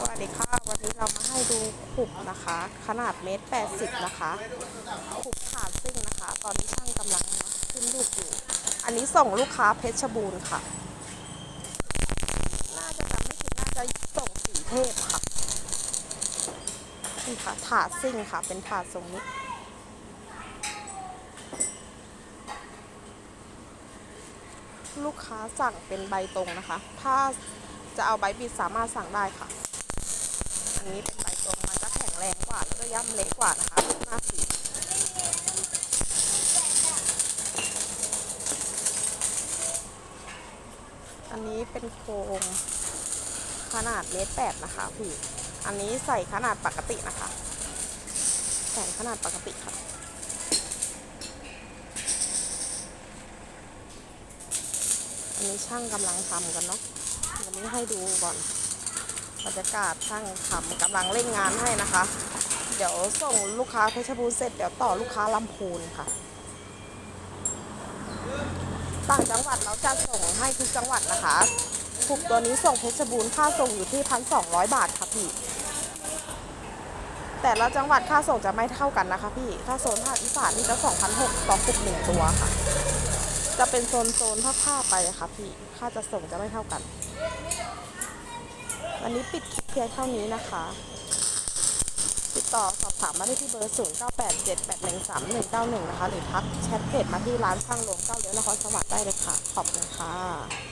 สวัสดีค่ะวันนี้เรามาให้ดูขุบนะคะ ขนาดเมตรแปดสิบนะคะขุบขาดซิ่งนะคะ ตอนนี้ช่างกำลังขึ้นรูปอยู่ อันนี้ส่งลูกค้าเพชรบูรณ์ค่ะ น่าจะจำไม่ผิดน่าจะส่งสีเทพค่ะนี่ค่ะถาดซิ่งค่ะ เป็นถาดทรงนี้ลูกค้าสั่งเป็นใบตรงนะคะ ถ้าจะเอาใบบิดสามารถสั่งได้ค่ะ นนี้เป็นใบตรงมันจะแข็งแรงกว่า แล้วก็ย่ำเละกว่านะคะหน้าสีอันนี้เป็นโครงขนาดเมตรแปดนะคะพี่ อันนี้ใส่ขนาดปกตินะคะแขนขนาดปกติค่ะอันนี้ช่างกำลังทำกันเนาะวันนี้ให้ดูก่อน บรรยากาศช่างทำกำลังเร่งงานให้นะคะ เดี๋ยวส่งลูกค้าเพชรบูรณ์เสร็จเดี๋ยวต่อลูกค้าลำพูนค่ะต่างจังหวัดเราจะส่งให้ทุกจังหวัดนะคะถูกตัวนี้ส่งเพชรบูรณ์ค่าส่งอยู่ที่พันสองร้อยบาทค่ะพี่ แต่ละจังหวัดค่าส่งจะไม่เท่ากันนะคะพี่ ถ้าโซนภาคอีสานนี่จะ2,600ต่อคุกหนึ่งตัวค่ะ จะเป็นโซนโซนผ้าผ้าไปอะค่ะพี่ ค่าจะส่งจะไม่เท่ากัน วันนี้ปิดคลิปเพียงเท่านี้นะคะ ติดต่อสอบถามมาได้ที่เบอร์ 0 9 8 7 8 1 3 1 9 1 นะคะ หรือทักแชทเพจมาที่ร้านช่างหลวงเก้าเลี้ยวนครสวรรค์ได้เลยค่ะ ขอบคุณค่ะ